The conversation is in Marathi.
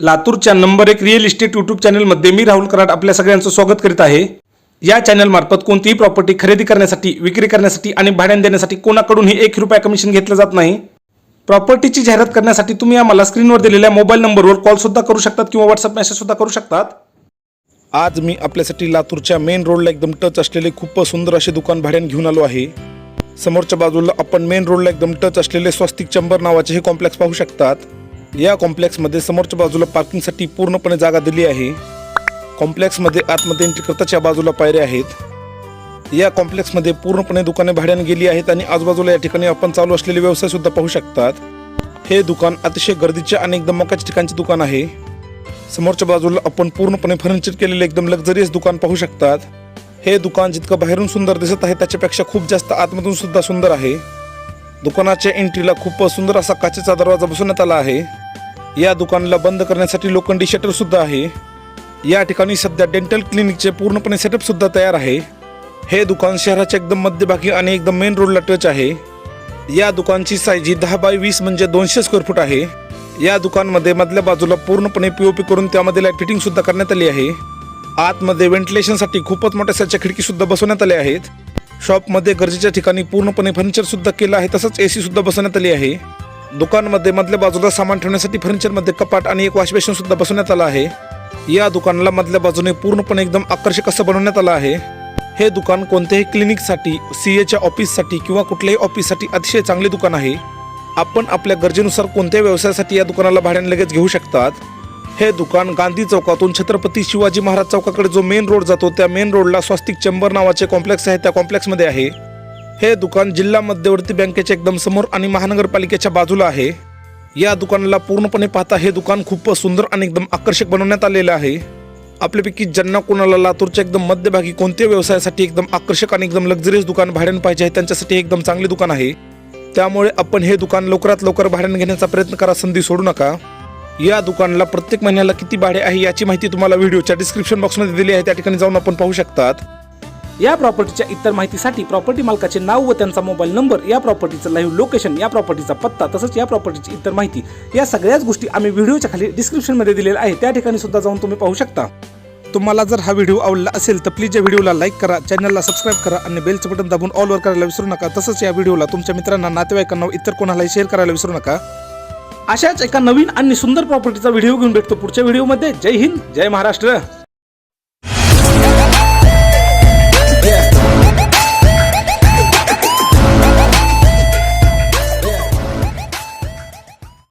लातूरच्या नंबर एक रिअल इस्टेट यूट्यूब चॅनलमध्ये मी राहुल कराड आपल्या सगळ्यांचं स्वागत करीत आहे. या चॅनलमार्फत कोणतीही प्रॉपर्टी खरेदी करण्यासाठी विक्री करण्यासाठी आणि भाड्याने देण्यासाठी कोणाकडूनही एक रुपया कमिशन घेतलं जात नाही. प्रॉपर्टीची जाहिरात करण्यासाठी तुम्ही आम्हाला स्क्रीनवर दिलेल्या मोबाईल नंबरवर कॉलसुद्धा करू शकतात किंवा व्हॉट्सअप मेसेजसुद्धा करू शकतात. आज मी आपल्यासाठी लातूरच्या मेन रोडला एकदम टच असलेले खूप सुंदर असे दुकान भाड्याने घेऊन आलो आहे. समोरच्या बाजूला आपण मेन रोडला एकदम टच असलेले स्वस्तिक चंबर नावाचे हे कॉम्प्लेक्स पाहू शकतात. या कॉम्प्लेक्समध्ये समोरच्या बाजूला पार्किंगसाठी पूर्णपणे जागा दिली आहे. कॉम्प्लेक्समध्ये आतमध्ये एंट्री करताच्या बाजूला पायऱ्या आहेत. या कॉम्प्लेक्समध्ये पूर्णपणे दुकाने भाड्याने गेली आहेत आणि आजूबाजूला या ठिकाणी आपण चालू असलेले व्यवसाय सुद्धा पाहू शकतात. हे दुकान अतिशय गर्दीचे आणि एकदम मोक्याच्या ठिकाणचे दुकान आहे. समोरच्या बाजूला आपण पूर्णपणे फर्निचर केलेले एकदम लक्झरियस दुकान पाहू शकतात. हे दुकान जितकं बाहेरून सुंदर दिसत आहे त्याच्यापेक्षा खूप जास्त आतमधून सुद्धा सुंदर आहे. दुकानाच्या एंट्रीला खूप सुंदर असा काचेचा दरवाजा बसवण्यात आला आहे. या दुकानाला बंद करण्यासाठी लोखंडी शटर सुद्धा आहे. या ठिकाणी सध्या डेंटल क्लिनिकचे पूर्णपणे सेटअप सुद्धा तयार आहे. हे दुकान शहराच्या एकदम मध्यभागी आणि एकदम मेन रोडला टच आहे. या दुकानची साईज ही दहा बाय वीस म्हणजे दोनशे स्क्वेअर फूट आहे. या दुकानमध्ये मधल्या बाजूला पूर्णपणे पीओपी करून त्यामध्ये लाइट फिटिंग सुद्धा करण्यात आली आहे. आतमध्ये व्हेंटिलेशनसाठी खूपच मोठ्या साईजच्या खिडकी सुद्धा बसवण्यात आल्या आहेत. शॉपमध्ये गरजेच्या ठिकाणी पूर्णपणे फर्निचर सुद्धा केलं आहे. तसंच ए सुद्धा बसवण्यात आली आहे. दुकानमध्ये मधल्या बाजूला सामान ठेवण्यासाठी फर्निचरमध्ये कपाट आणि एक वॉश बेसिन सुद्धा बसवण्यात आलं आहे. या दुकानाला मधल्या बाजूने पूर्णपणे एकदम आकर्षक असं बनवण्यात आलं आहे. हे दुकान कोणत्याही क्लिनिकसाठी सी एच्या ऑफिससाठी किंवा कुठल्याही ऑफिससाठी अतिशय चांगले दुकान आहे. आपण आपल्या गरजेनुसार कोणत्याही व्यवसायासाठी या दुकानाला भाड्याने लगेच घेऊ शकतात. हे दुकान गांधी चौकातून छत्रपती शिवाजी महाराज चौकाकडे जो मेन रोड जातो त्या मेन रोडला स्वस्तिक चेंबर नावाचे कॉम्प्लेक्स आहे. त्या कॉम्प्लेक्समध्ये आहे. हे दुकान जिल्हा मध्यवर्ती बँकेच्या एकदम समोर आणि महानगरपालिकेच्या बाजूला आहे. या दुकानाला पूर्णपणे पाहता हे दुकान खूप सुंदर आणि एकदम आकर्षक बनवण्यात आलेलं आहे. आपल्यापैकी ज्यांना कोणाला लातूरच्या एकदम मध्यभागी कोणत्या व्यवसायासाठी एकदम आकर्षक आणि एकदम लक्झरियस दुकान भाड्याने पाहिजे आहे त्यांच्यासाठी एकदम चांगले दुकान आहे. त्यामुळे आपण हे दुकान लवकरात लवकर भाड्याने घेण्याचा प्रयत्न करा संधी सोडू नका. या दुकानाला प्रत्येक महिन्याला किती भाडे आहे याची माहिती तुम्हाला व्हिडिओच्या डिस्क्रिप्शन बॉक्समध्ये दिली आहे. त्या ठिकाणी जाऊन आपण पाहू शकतात. या प्रॉपर्टीच्या इतर माहितीसाठी प्रॉपर्टी मालकाचे नाव व त्यांचा मोबाईल नंबर या प्रॉपर्टीचं लाईव्ह लोकेशन या प्रॉपर्टीचा पत्ता तसंच या प्रॉपर्टीची इतर माहिती या सगळ्याच गोष्टी आम्ही व्हिडिओच्या खाली डिस्क्रिप्शनमध्ये दिलेल्या आहे त्या ठिकाणी सुद्धा जाऊन तुम्ही पाहू शकता. तुम्हाला जर हा व्हिडिओ आवडला असेल तर प्लीज या व्हिडिओला लाईक करा चॅनलला सबस्क्राईब करा आणि बेलचं बटन दाबून ऑलवर करायला विसरू नका. तसंच या व्हिडिओला तुमच्या मित्रांना नातेवाईकांना इतर कोणालाही शेअर करायला विसरू नका. अशाच एका नवीन आणि सुंदर प्रॉपर्टीचा व्हिडिओ घेऊन भेटतो पुढच्या व्हिडिओमध्ये जय हिंद जय महाराष्ट्र.